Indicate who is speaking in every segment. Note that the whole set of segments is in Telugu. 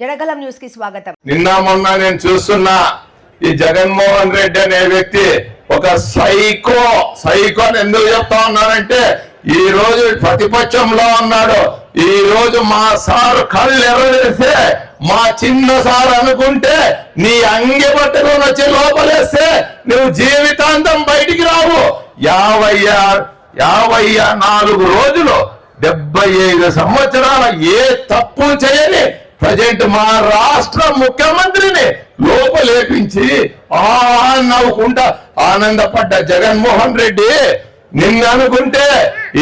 Speaker 1: జడగలం న్యూస్కి స్వాగతం.
Speaker 2: నిన్న మొన్న నేను చూస్తున్నా ఈ జగన్మోహన్ రెడ్డి అనే వ్యక్తి ఒక సైకో సైకో అని ఎందుకు చెప్తా ఉన్నానంటే ఈ రోజు ప్రతిపక్షంలో ఉన్నాడు. ఈ రోజు మా సారు కళ్ళు ఎర్రవేస్తే మా చిన్న సార్ అనుకుంటే నీ అంగి పట్టుకొని వచ్చి లోపలేస్తే నువ్వు జీవితాంతం బయటికి రావు. యాభై యాభై నాలుగు రోజులు డెబ్బై ఐదు సంవత్సరాల ఏ తప్పు చేయని ప్రజెంట్ మా రాష్ట్ర ముఖ్యమంత్రిని లోపలేపించి ఆ నవ్వుకుంటా ఆనందపడ్డ జగన్మోహన్ రెడ్డి నిన్న అనుకుంటే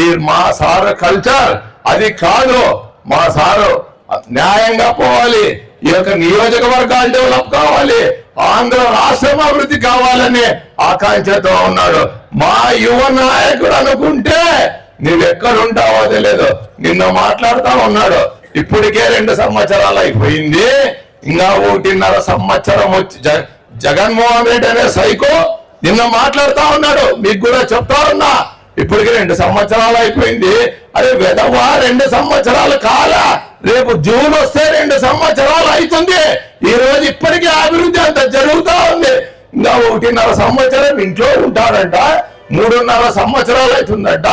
Speaker 2: ఈ మా సార్ కల్చర్ అది కాదు. మా సారు న్యాయంగా పోవాలి. ఈ యొక్క నియోజకవర్గాలు డెవలప్ కావాలి. ఆంధ్ర రాష్ట్రం అభివృద్ధి కావాలని ఆకాంక్షతో ఉన్నాడు. మా యువ నాయకుడు అనుకుంటే నువ్వెక్కడుంటావో తెలియదు నిన్న మాట్లాడుతా ఉన్నాడు. ఇప్పటికే రెండు సంవత్సరాలు అయిపోయింది. ఇంకా ఒకటిన్నర సంవత్సరం వచ్చి జ- జగన్మోహన్ రెడ్డి అనే సైకో నిన్న మాట్లాడుతా ఉన్నాడు. మీకు కూడా చెప్తా ఉన్నా. ఇప్పటికి రెండు సంవత్సరాలు అయిపోయింది. అదే విధవా రెండు సంవత్సరాలు కాలా? రేపు జూన్ వస్తే రెండు సంవత్సరాలు అవుతుంది. ఈ రోజు ఇప్పటికీ అభివృద్ధి అంత జరుగుతూ ఉంది. ఇంకా ఒకటిన్నర సంవత్సరం ఇంట్లో ఉంటాడంట. మూడున్నర సంవత్సరాలు అవుతుందంట.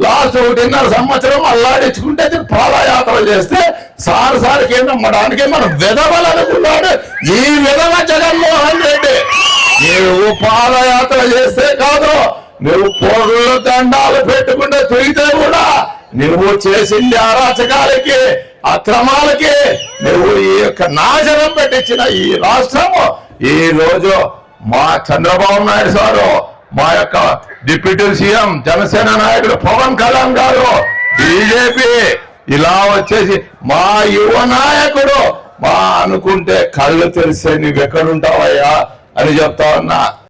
Speaker 2: లాస్ట్ ఒకటిన్నర సంవత్సరం అల్లాడించుకుంటే పాదయాత్ర చేస్తే సార్ సార్ నమ్మడానికి మనం విధవలు అనుకున్నాడు. ఈ విధవ జగన్మోహన్ రెడ్డి. నువ్వు పాదయాత్ర చేస్తే కాదు నువ్వు పొరలు దండాలు పెట్టుకుంటే తిరిగితే కూడా నువ్వు చేసింది అరాచకాలకి అక్రమాలకి నువ్వు ఈ యొక్క నాశనం పెట్టించిన ఈ రాష్ట్రము. ఈ రోజు మా చంద్రబాబు నాయుడు సారు మా యొక్క డిప్యూటీ సీఎం జనసేన నాయకుడు పవన్ కళ్యాణ్ గారు బీజేపీ ఇలా వచ్చేసి మా యువ నాయకుడు మా అనుకుంటే కళ్ళు తెరిసే నువ్వెక్కడుంటావయ్యా అని చెప్తా ఉన్నా.